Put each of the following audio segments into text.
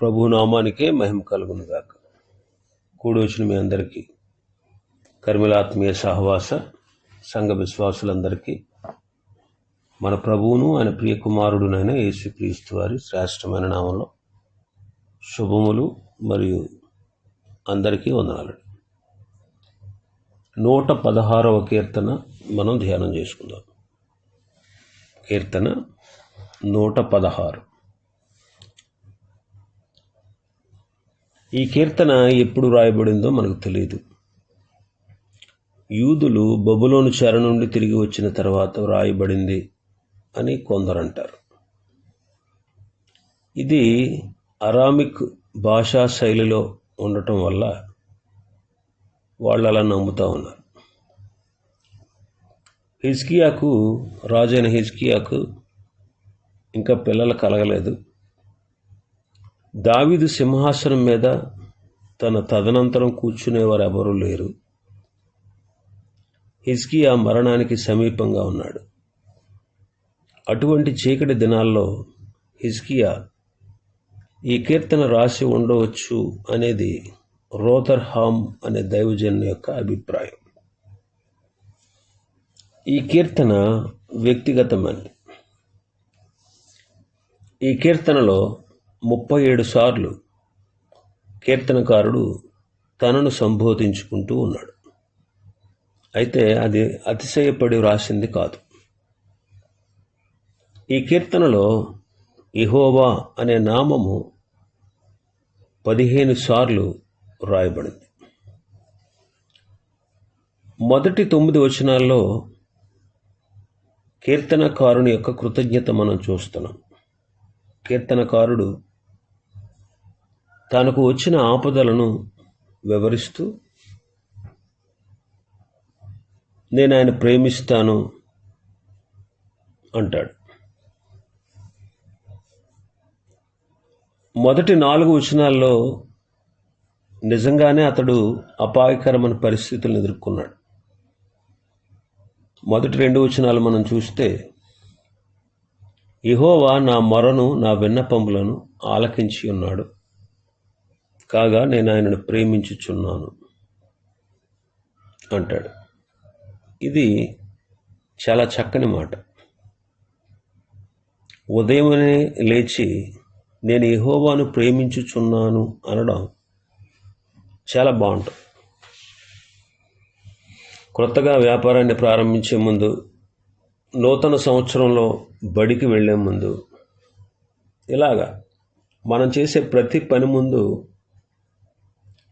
ప్రభు నామానికే మహిమ కలుగును గాక కూడి వచ్చిన మీ అందరికీ కర్మిలాత్మీయ సహవాస సంఘ విశ్వాసులందరికీ మన ప్రభువును ఆయన ప్రియ కుమారుడునైన యేసుక్రీస్తు వారి శ్రేష్టమైన నామంలో శుభములు మరియు అందరికీ వందనాలు. నూట పదహారవ కీర్తన మనం ధ్యానం చేసుకుందాం. కీర్తన నూట పదహారు. ఈ కీర్తన ఎప్పుడు రాయబడిందో మనకు తెలియదు యూదులు బబులోను చెర నుండి తిరిగి వచ్చిన తర్వాత వ్రాయబడింది అని కొందరు అంటారు. ఇది అరామిక్ భాషా శైలిలో ఉండటం వల్ల వాళ్ళు అలా నమ్ముతా ఉన్నారు. హిజ్కియాకు రాజైన హిజ్కియాకు ఇంకా పిల్లలు కలగలేదు. దావీదు సింహాసనం మీద తన తదనంతరం కూర్చునేవారు ఎవరూ లేరు. హిజ్కియా మరణానికి సమీపంగా ఉన్నాడు. అటువంటి చీకటి దినాల్లో హిజ్కియా ఈ కీర్తన రాసి ఉండవచ్చు అనేది రోతర్ హామ్ అనే దైవజన్ యొక్క అభిప్రాయం. ఈ కీర్తన వ్యక్తిగతమైనది. ఈ కీర్తనలో ముప్పై ఏడు సార్లు కీర్తనకారుడు తనను సంబోధించుకుంటూ ఉన్నాడు. అయితే అది అతిశయపడి వ్రాసింది కాదు. ఈ కీర్తనలో ఇహోవా అనే నామము పదిహేను సార్లు రాయబడింది మొదటి తొమ్మిది వచనాల్లో కీర్తనకారుని యొక్క కృతజ్ఞత మనం చూస్తున్నాం. కీర్తనకారుడు తనకు వచ్చిన ఆపదలను వివరిస్తూ నేను ఆయన ప్రేమిస్తాను అంటాడు. మొదటి నాలుగు వచనాల్లో నిజంగానే అతడు అపాయకరమైన పరిస్థితులను ఎదుర్కొన్నాడు. మొదటి రెండు వచనాలు మనం చూస్తే ఇహోవా నా మొరను నా విన్నపములను ఆలకించి ఉన్నాడు. కాగా నేను ఆయనను ప్రేమించుచున్నాను అంటాడు. ఇది చాలా చక్కని మాట. ఉదయమనే లేచి నేను యహోవాను ప్రేమించుచున్నాను అనడం చాలా బాగుంటుంది. క్రొత్తగా వ్యాపారాన్ని ప్రారంభించే ముందు నూతన సంవత్సరంలో బడికి వెళ్ళే ముందు ఇలాగా మనం చేసే ప్రతి పని ముందు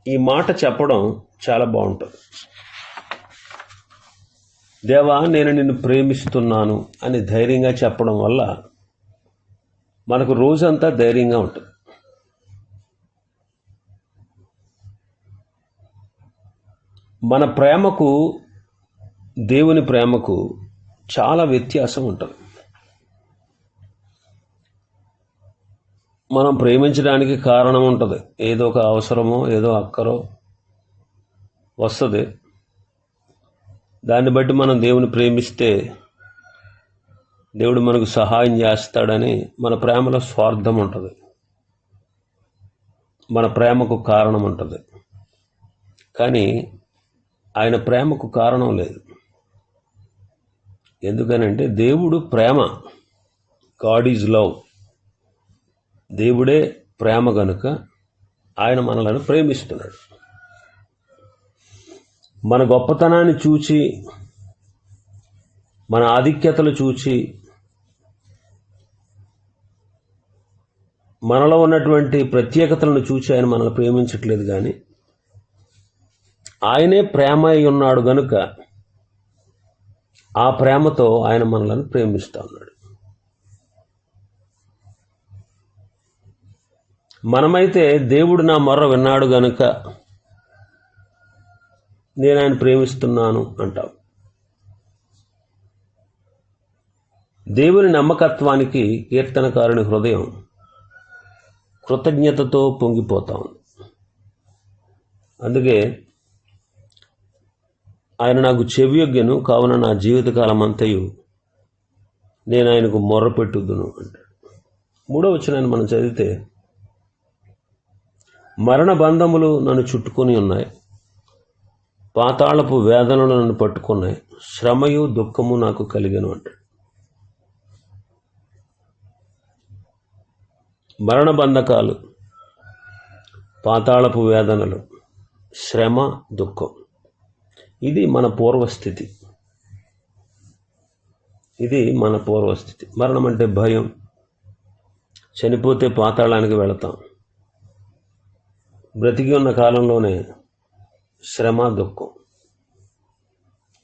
ఈ మాట చెప్పడం చాలా బాగుంటుంది. దేవా నేను నిన్ను ప్రేమిస్తున్నాను అని ధైర్యంగా చెప్పడం వల్ల మనకు రోజంతా ధైర్యంగా ఉంటుంది. మన ప్రేమకు దేవుని ప్రేమకు చాలా వ్యత్యాసం ఉంటుంది. మనం ప్రేమించడానికి కారణం ఉంటుంది. ఏదో ఒక అవసరమో ఏదో అక్కరో వస్తుంది. దాన్ని బట్టి మనం దేవుని ప్రేమిస్తే దేవుడు మనకు సహాయం చేస్తాడని మన ప్రేమలో స్వార్థం ఉంటుంది. మన ప్రేమకు కారణం ఉంటుంది. కానీ ఆయన ప్రేమకు కారణం లేదు. ఎందుకనంటే దేవుడు ప్రేమ. God is love. దేవుడే ప్రేమ గనుక ఆయన మనలను ప్రేమిస్తున్నాడు. మన గొప్పతనాన్ని చూచి మన ఆధిక్యతలు చూచి మనలో ఉన్నటువంటి ప్రత్యేకతలను చూచి ఆయన మనల్ని ప్రేమించట్లేదు కానీ ఆయనే ప్రేమ అయి ఉన్నాడు గనుక ఆ ప్రేమతో ఆయన మనలను ప్రేమిస్తూ ఉన్నాడు. మనమైతే దేవుడు నా మొర్ర విన్నాడు గనుక నేను ఆయన ప్రేమిస్తున్నాను అంటాం. దేవుని నమ్మకత్వానికి కీర్తనకారుని హృదయం కృతజ్ఞతతో పొంగిపోతాను అందుకే ఆయన నాకు చెవియొగ్గను కావున నా జీవితకాలం అంతయు నేను ఆయనకు మొర్ర పెట్టుద్దును అంటాడు. మూడో వచ్చినాన్ని మనం చదివితే మరణ బంధములు నన్ను చుట్టుకొని ఉన్నాయి. పాతాళపు వేదనలు నన్ను పట్టుకున్నాయి. శ్రమయు దుఃఖము నాకు కలిగను అంటాడు. మరణ బంధకాలు పాతాళపు వేదనలు శ్రమ దుఃఖం. ఇది మన పూర్వస్థితి. ఇది మన పూర్వస్థితి. మరణం అంటే భయం. చనిపోతే పాతాళానికి వెళతాం. బ్రతికి ఉన్న కాలంలోనే శ్రమ దుఃఖం.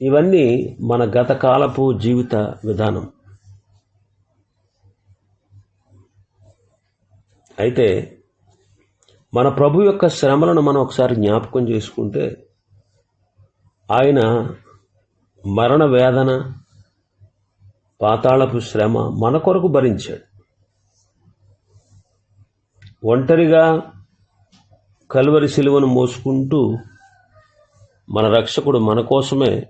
ఇవన్నీ మన గత కాలపు జీవిత విధానం. అయితే మన ప్రభు యొక్క శ్రమలను మనం ఒకసారి జ్ఞాపకం చేసుకుంటే ఆయన మరణ వేదన పాతాళపు శ్రమ మన కొరకు భరించాడు. ఒంటరిగా కలువరి శిలువను మోసుకుంటూ మన రక్షకుడు మన కోసమే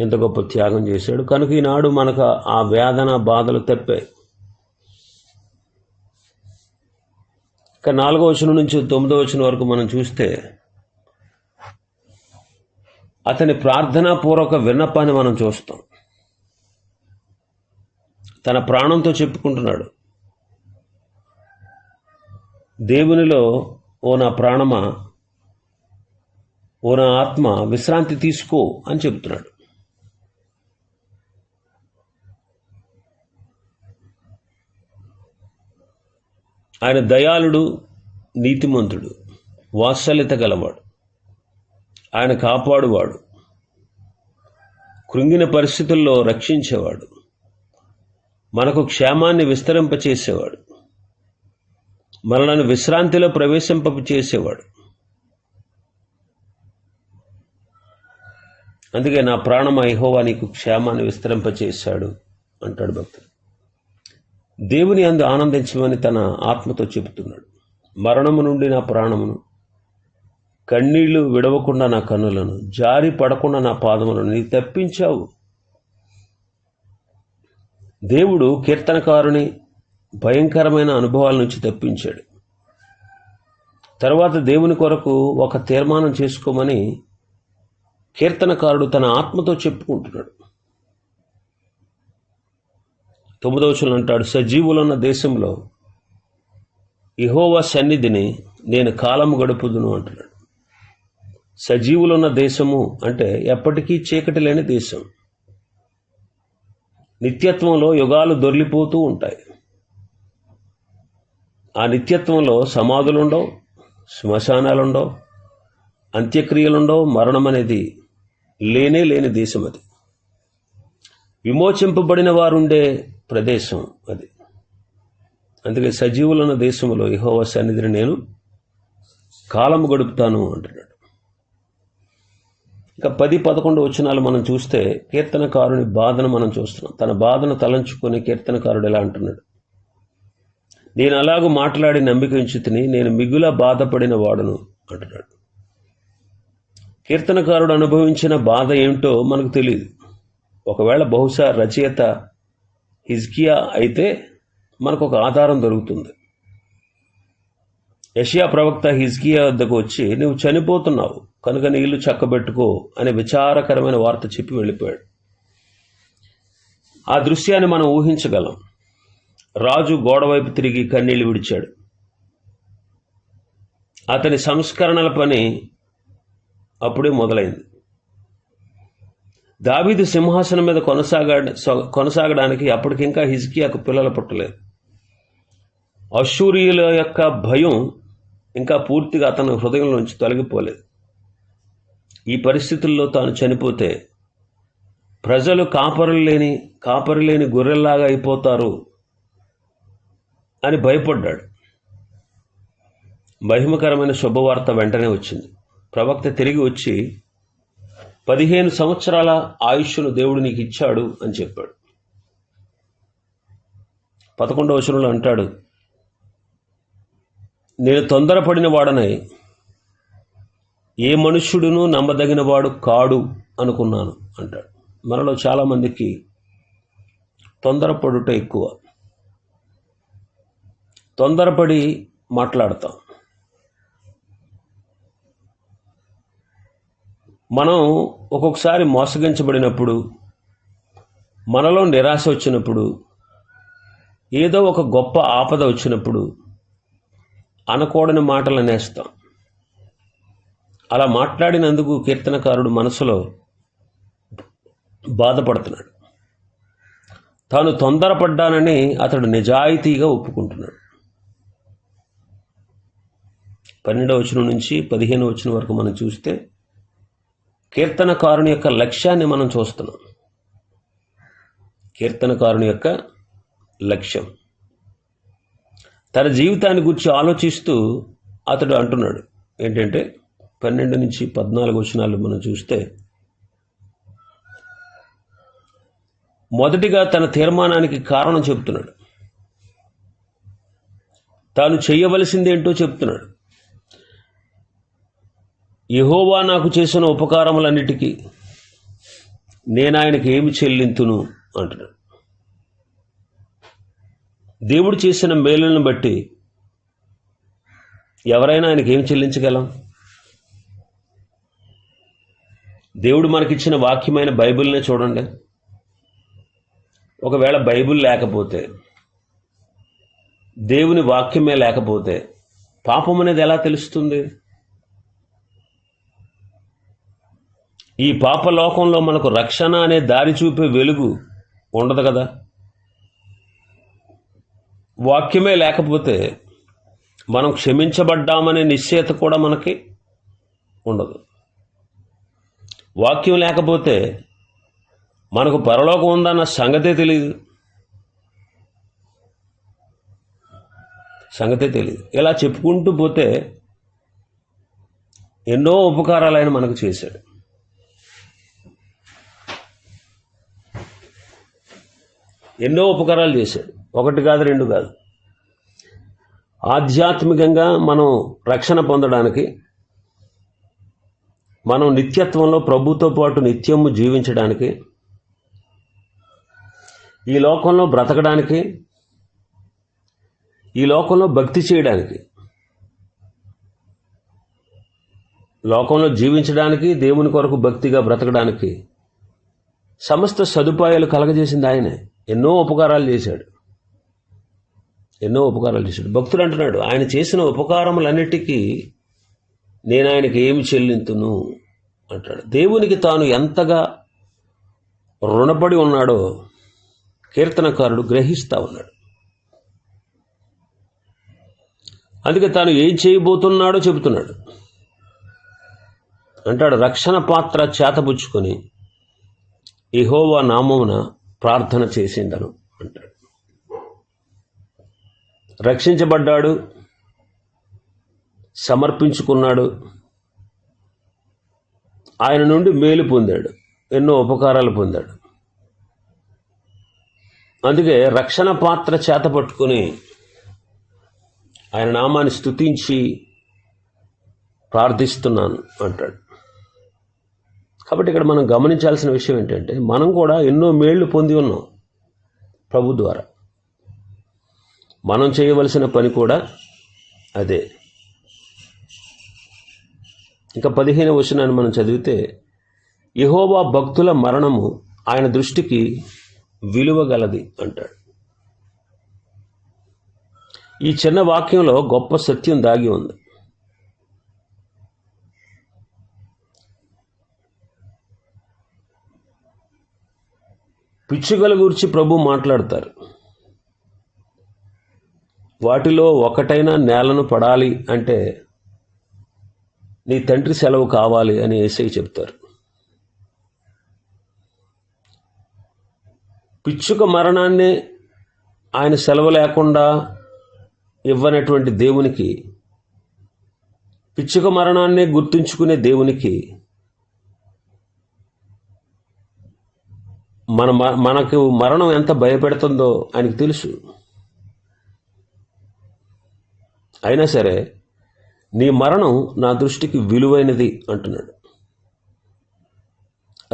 ఎంత గొప్ప త్యాగం చేశాడు. కనుక ఈనాడు మనకు ఆ వేదన బాధలు తప్పాయి ఇక నాలుగో వచనం నుంచి తొమ్మిదో వచనం వరకు మనం చూస్తే అతని ప్రార్థనాపూర్వక విన్నపాన్ని మనం చూస్తాం. తన ప్రాణంతో చెప్పుకుంటున్నాడు. దేవునిలో ఓ నా ప్రాణమా? ఓ నా ఆత్మ? విశ్రాంతి తీసుకో అని చెప్తున్నాడు ఆయన దయాళుడు నీతిమంతుడు వాత్సల్యత గలవాడు. ఆయన కాపాడువాడు. కృంగిన పరిస్థితుల్లో రక్షించేవాడు. మనకు క్షేమాన్ని విస్తరింపచేసేవాడు. మనలను విశ్రాంతిలో ప్రవేశింప చేసేవాడు. అందుకే నా ప్రాణం ఐహోవా నీకు క్షేమాన్ని విస్తరింపచేశాడు అంటాడు భక్తుడు. దేవుని అందు ఆనందించమని తన ఆత్మతో చెబుతున్నాడు. మరణము నుండి నా ప్రాణమును కన్నీళ్ళు విడవకుండా నా కన్నులను జారి పడకుండా నా పాదములను నీ తప్పించావు. దేవుడు కీర్తనకారుని భయంకరమైన అనుభవాల నుంచి తప్పించాడు. తర్వాత దేవుని కొరకు ఒక తీర్మానం చేసుకోమని కీర్తనకారుడు తన ఆత్మతో చెప్పుకుంటున్నాడు. తొమ్మిదవచనం అంటాడు సజీవులున్న దేశంలో ఇహోవా సన్నిధిని నేను కాలము గడుపుదును అంటున్నాడు. సజీవులున్న దేశము అంటే ఎప్పటికీ చీకటి లేని దేశం. నిత్యత్వంలో యుగాలు దొర్లిపోతూ ఉంటాయి. ఆ నిత్యత్వంలో సమాధులుండవు శ్మశానాలుండవు అంత్యక్రియలుండవు మరణం అనేది లేనే లేని దేశం అది. విమోచింపబడిన వారుండే ప్రదేశం అది. అందుకే సజీవులున్న దేశంలో ఇహోవ సన్నిధిని నేను కాలం గడుపుతాను అంటున్నాడు. ఇక పది పదకొండు వచనాలు మనం చూస్తే కీర్తనకారుని బాధను మనం చూస్తున్నాం. తన బాధను తలంచుకొని కీర్తనకారుడు ఎలా అంటున్నాడు? నేను అలాగూ మాట్లాడి నమ్మిక ఉంచుతుని నేను మిగుల బాధపడిన వాడును అంటున్నాడు. కీర్తనకారుడు అనుభవించిన బాధ ఏమిటో మనకు తెలియదు ఒకవేళ బహుశా రచయిత హిజ్కియా అయితే మనకు ఒక ఆధారం దొరుకుతుంది. యషియా ప్రవక్త హిజ్కియా వద్దకు వచ్చి నువ్వు చనిపోతున్నావు కనుక నీ ఇల్లు చక్కబెట్టుకో అనే విచారకరమైన వార్త చెప్పి వెళ్ళిపోయాడు. ఆ దృశ్యాన్ని మనం ఊహించగలం. రాజు గోడవైపు తిరిగి కన్నీళ్ళు విడిచాడు. అతని సంస్కరణల పని అప్పుడే మొదలైంది. దావీదు సింహాసనం మీద కొనసాగా కొనసాగడానికి అప్పటికింకా హిజ్కియాకు పిల్లలు పుట్టలేదు అశూరియుల యొక్క భయం ఇంకా పూర్తిగా అతని హృదయంలోంచి తొలగిపోలేదు. ఈ పరిస్థితుల్లో తాను చనిపోతే ప్రజలు కాపరులు లేని కాపరులేని గొర్రెల్లాగా అయిపోతారు అని భయపడ్డాడు. మహిమకరమైన శుభవార్త వెంటనే వచ్చింది. ప్రవక్త తిరిగి వచ్చి పదిహేను సంవత్సరాల ఆయుష్ను దేవుడు నీకు ఇచ్చాడు అని చెప్పాడు. పదకొండవ వచనంలో అంటాడు నేను తొందరపడిన వాడనై ఏ మనుష్యుడును నమ్మదగిన వాడు కాడు అనుకున్నాను అంటాడు. మనలో చాలామందికి తొందరపడుట ఎక్కువ. తొందరపడి మాట్లాడతాం. మనం ఒక్కొక్కసారి మోసగించబడినప్పుడు మనలో నిరాశ వచ్చినప్పుడు ఏదో ఒక గొప్ప ఆపద వచ్చినప్పుడు అనకూడని మాటలు అనేస్తాం. అలా మాట్లాడినందుకు కీర్తనకారుడు మనసులో బాధపడుతున్నాడు. తాను తొందరపడ్డానని అతడు నిజాయితీగా ఒప్పుకుంటున్నాడు. పన్నెండవ వచనం నుంచి పదిహేను వచనం వరకు మనం చూస్తే కీర్తనకారుని యొక్క లక్ష్యాన్ని మనం చూస్తున్నాం. కీర్తనకారుని యొక్క లక్ష్యం. తన జీవితాన్ని గురించి ఆలోచిస్తూ అతడు అంటున్నాడు. ఏంటంటే పన్నెండు నుంచి పద్నాలుగు వచనాలు మనం చూస్తే మొదటిగా తన తీర్మానానికి కారణం చెప్తున్నాడు తాను చేయవలసిందేంటో చెప్తున్నాడు యహోవా నాకు చేసిన ఉపకారములన్నిటికీ నేను ఆయనకి ఏమి చెల్లింతును అంటున్నాడు. దేవుడు చేసిన మేలులను బట్టి ఎవరైనా ఆయనకి ఏం చెల్లించగలం? దేవుడు మనకిచ్చిన వాక్యమైన బైబిల్నే చూడండి. ఒకవేళ బైబిల్ లేకపోతే దేవుని వాక్యమే లేకపోతే పాపం అనేది ఎలా తెలుస్తుంది? ఈ పాపలోకంలో మనకు రక్షణ అనే దారి చూపే వెలుగు ఉండదు కదా? వాక్యమే లేకపోతే మనం క్షమించబడ్డామనే నిశ్చయత కూడా మనకి ఉండదు. వాక్యం లేకపోతే మనకు పరలోకం ఉందన్న సంగతే తెలియదు సంగతే తెలియదు ఇలా చెప్పుకుంటూ పోతే ఎన్నో ఉపకారాలు ఆయన మనకు చేశాడు. ఎన్నో ఉపకారాలు చేశాడు. ఒకటి కాదు రెండు కాదు. ఆధ్యాత్మికంగా మనం రక్షణ పొందడానికి మనం నిత్యత్వంలో ప్రభుతో పాటు నిత్యము జీవించడానికి ఈ లోకంలో బ్రతకడానికి ఈ లోకంలో భక్తి చేయడానికి లోకంలో జీవించడానికి దేవుని కొరకు భక్తిగా బ్రతకడానికి సమస్త సదుపాయాలు కలగజేసింది ఆయనే. ఎన్నో ఉపకారాలు చేశాడు. ఎన్నో ఉపకారాలు చేశాడు. భక్తుడు అంటున్నాడు ఆయన చేసిన ఉపకారములన్నిటికీ నేను ఆయనకి ఏమి చెల్లింతును? అంటాడు. దేవునికి తాను ఎంతగా రుణపడి ఉన్నాడో కీర్తనకారుడు గ్రహిస్తా ఉన్నాడు. అందుకే తాను ఏం చేయబోతున్నాడో చెబుతున్నాడు. అంటాడు రక్షణ పాత్ర చేతపుచ్చుకొని ఇహోవా నామమున ప్రార్థన చేసిండను అంటాడు. రక్షించబడ్డాడు సమర్పించుకున్నాడు ఆయన నుండి మేలు పొందాడు ఎన్నో ఉపకారాలు పొందాడు. అందుకే రక్షణ పాత్ర చేత పట్టుకుని ఆయన నామాన్ని స్తుతించి ప్రార్థిస్తున్నాను అంటాడు. కాబట్టి ఇక్కడ మనం గమనించాల్సిన విషయం ఏంటంటే మనం కూడా ఎన్నో మేళ్ళు పొంది ఉన్నాం ప్రభు ద్వారా. మనం చేయవలసిన పని కూడా అదే. ఇంకా పదిహేను వచనాన్ని మనం చదివితే యహోవా భక్తుల మరణము ఆయన దృష్టికి విలువగలది అంటాడు. ఈ చిన్న వాక్యంలో గొప్ప సత్యం దాగి ఉంది. పిచ్చుకల గురించి ప్రభు మాట్లాడతారు. వాటిలో ఒకటైనా నేలను పడాలి అంటే నీ తండ్రి సెలవు కావాలి అని ఏసై చెప్తారు. పిచ్చుక మరణాన్ని ఆయన సెలవు లేకుండా ఇవ్వనటువంటి దేవునికి పిచ్చుక మరణాన్ని గుర్తుంచుకునే దేవునికి మన మ- మనకు మరణం ఎంత భయపెడుతుందో ఆయనకు తెలుసు. అయినా సరే నీ మరణం నా దృష్టికి విలువైనది అంటున్నాడు.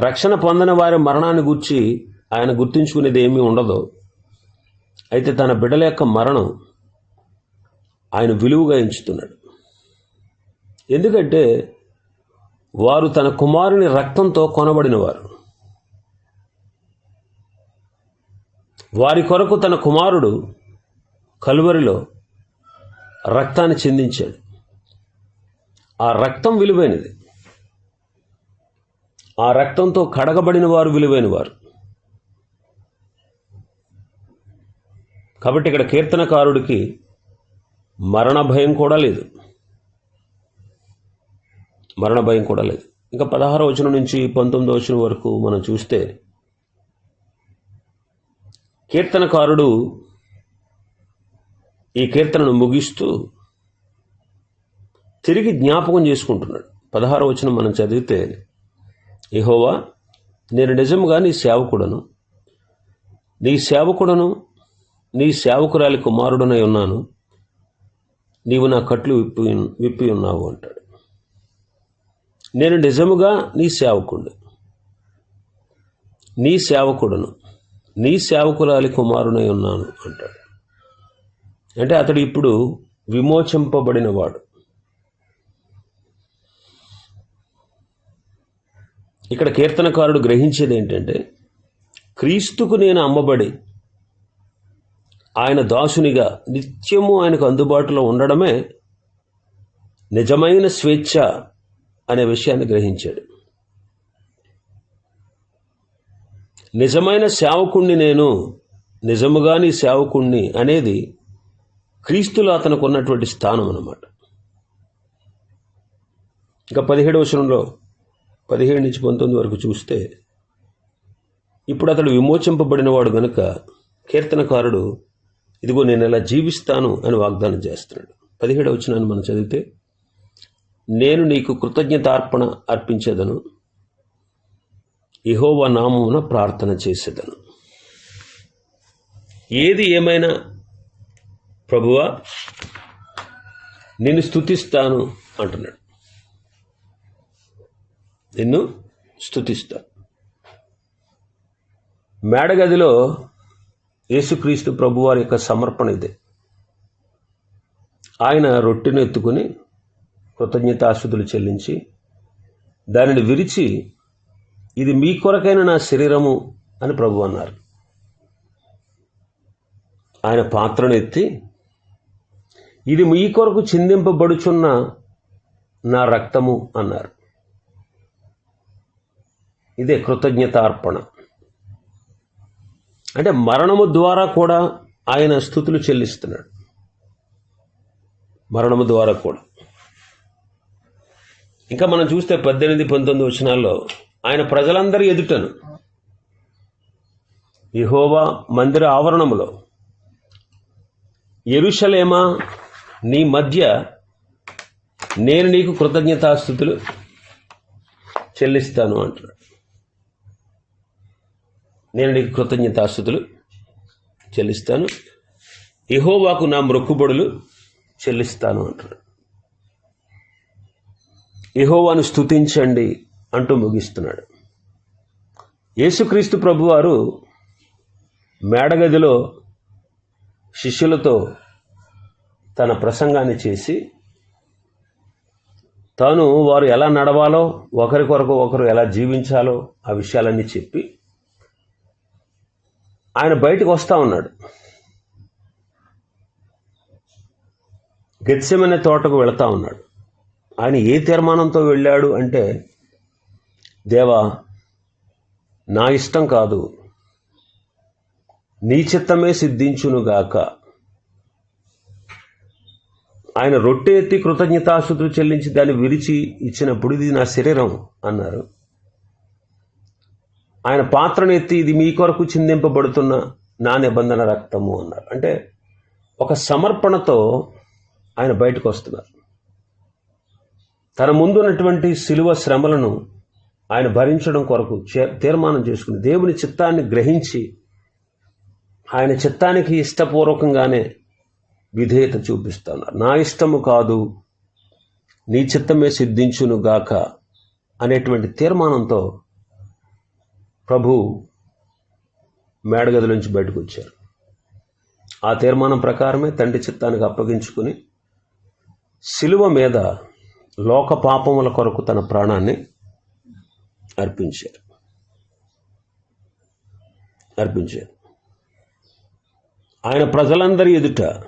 రక్షణ పొందని వారి మరణాన్ని గుర్చి ఆయన గుర్తుంచుకునేది ఏమీ ఉండదు. అయితే తన బిడ్డల యొక్క మరణం ఆయన విలువగా ఎంచుతున్నాడు. ఎందుకంటే వారు తన కుమారుని రక్తంతో కొనబడినవారు. వారి కొరకు తన కుమారుడు కలువరిలో రక్తాన్ని చెందించాడు. ఆ రక్తం విలువైనది. ఆ రక్తంతో కడగబడిన వారు విలువైన వారు. కాబట్టి ఇక్కడ కీర్తనకారుడికి మరణ భయం కూడా లేదు. మరణ భయం కూడా లేదు. ఇంకా పదహారు వచనం నుంచి పంతొమ్మిదో వచనం వరకు మనం చూస్తే కీర్తనకారుడు ఈ కీర్తనను ముగిస్తూ తిరిగి జ్ఞాపకం చేసుకుంటున్నాడు. పదహారు వచనం మనం చదివితే ఇహోవా నేను నిజముగా నీ సేవకుడను నీ సేవకుడను నీ సేవకురాలి కుమారుడనై ఉన్నాను. నీవు నా కట్లు విప్పి విప్పి ఉన్నావు అంటాడు. నేను నిజముగా నీ సేవకుడు నీ సేవకుడను నీ సేవకురాలి కుమారునై ఉన్నాను అంటాడు. అంటే అతడు ఇప్పుడు విమోచింపబడినవాడు. ఇక్కడ కీర్తనకారుడు గ్రహించేది ఏంటంటే క్రీస్తుకు నేను అమ్మబడి ఆయన దాసునిగా నిత్యము ఆయనకు అందుబాటులో ఉండడమే నిజమైన స్వేచ్ఛ అనే విషయాన్ని గ్రహించాడు. నిజమైన సేవకుణ్ణి నేను నిజముగా నీ సేవకుణ్ణి అనేది క్రీస్తులో అతనికి ఉన్నటువంటి స్థానం అన్నమాట. ఇంకా పదిహేడవ వచనంలో పదిహేడు నుంచి పంతొమ్మిది వరకు చూస్తే ఇప్పుడు అతడు విమోచింపబడినవాడు గనుక కీర్తనకారుడు ఇదిగో నేను ఇలా జీవిస్తాను అని వాగ్దానం చేస్తున్నాడు. పదిహేడు వచనాన్ని మనం చదివితే నేను నీకు కృతజ్ఞతార్పణ అర్పించేదను ఇహోవ నామమున ప్రార్థన చేసేదను. ఏది ఏమైనా ప్రభువా నిన్ను స్తుతిస్తాను అంటున్నాడు. నిన్ను స్తుతిస్తాను మేడగదిలో యేసుక్రీస్తు ప్రభువారి యొక్క సమర్పణ ఇదే. ఆయన రొట్టెను ఎత్తుకుని కృతజ్ఞతాశుతులు చెల్లించి దానిని విరిచి ఇది మీ కొరకైన నా శరీరము అని ప్రభు అన్నారు. ఆయన పాత్రను ఎత్తి ఇది మీ కొరకు చిందింపబడుచున్న నా రక్తము అన్నారు. ఇదే కృతజ్ఞతార్పణ. అంటే మరణము ద్వారా కూడా ఆయన స్థుతులు చెల్లిస్తున్నాడు. మరణము ద్వారా కూడా. ఇంకా మనం చూస్తే పద్దెనిమిది పంతొమ్మిది వచనాల్లో ఆయన ప్రజలందరి ఎదుటను. ఇహోవా మందిర ఆవరణములో ఎరుషలేమా నీ మధ్య నేను నీకు కృతజ్ఞతాస్థుతులు చెల్లిస్తాను అంటున్నాడు. నేను నీకు కృతజ్ఞతాస్థుతులు చెల్లిస్తాను. ఇహోవాకు నా మొక్కుబడులు చెల్లిస్తాను అంటున్నాడు. ఇహోవాను స్తుతించండి. అంటూ ముగిస్తున్నాడు. యేసుక్రీస్తు ప్రభువారు మేడగదిలో శిష్యులతో తన ప్రసంగాన్ని చేసి తాను వారు ఎలా నడవాలో ఒకరి కొరకు ఒకరు ఎలా జీవించాలో ఆ విషయాలన్నీ చెప్పి ఆయన బయటకు వస్తూ ఉన్నాడు. గెత్సెమనే తోటకు వెళతా ఉన్నాడు. ఆయన ఏ తీర్మానంతో వెళ్ళాడు అంటే దేవా నా ఇష్టం కాదు. నీ చిత్తమే సిద్ధించునుగాక. ఆయన రొట్టె ఎత్తి కృతజ్ఞతాశుతులు చెల్లించి దాన్ని విరిచి ఇచ్చినప్పుడు ఇది నా శరీరం అన్నారు. ఆయన పాత్రను ఎత్తి ఇది మీ కొరకు చిందింపబడుతున్న నా నిబంధన రక్తము అన్నారు. అంటే ఒక సమర్పణతో ఆయన బయటకు వస్తున్నారు. తన ముందు ఉన్నటువంటి శిలువ శ్రమలను ఆయన భరించడం కొరకు చే- తీర్మానం చేసుకుని దేవుని చిత్తాన్ని గ్రహించి ఆయన చిత్తానికి ఇష్టపూర్వకంగానే విధేయత చూపిస్తున్నారు. నా ఇష్టము కాదు నీ చిత్తమే సిద్ధించును గాక అనేటువంటి తీర్మానంతో ప్రభు మేడగది నుంచి బయటకు వచ్చారు. ఆ తీర్మానం ప్రకారమే తండ్రి చిత్తానికి అప్పగించుకుని శిలువ మీద లోక పాపముల కొరకు తన ప్రాణాన్ని అర్పించారు. అర్పించారు. ఆయన ప్రజలందరి ఎదుట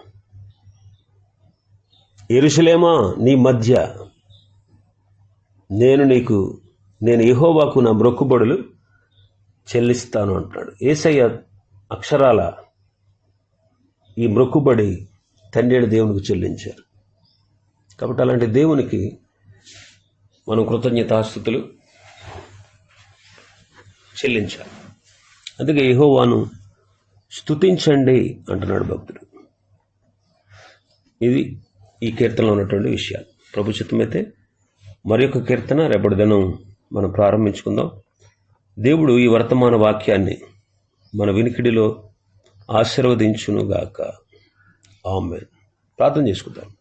ఎరుసలేమా నీ మధ్య నేను నీకు నేను యెహోవాకు నా మొక్కుబడులు చెల్లిస్తాను అంటున్నాడు ఏసయ్య అక్షరాల ఈ మొక్కుబడి తండ్రి దేవునికి చెల్లించారు. కాబట్టి అలాంటి దేవునికి మనం కృతజ్ఞతాస్థుతులు చెల్లించాలి. అందుకే యహోవాను స్తుతించండి అంటున్నాడు భక్తుడు. ఇది ఈ కీర్తనలో ఉన్నటువంటి విషయాలు. ప్రభుత్వమైతే మరి యొక్క కీర్తన రేపటి దినం మనం ప్రారంభించుకుందాం. దేవుడు ఈ వర్తమాన వాక్యాన్ని మన వినికిడిలో ఆశీర్వదించునుగాక. ఆమె ప్రార్థన చేసుకుందాం.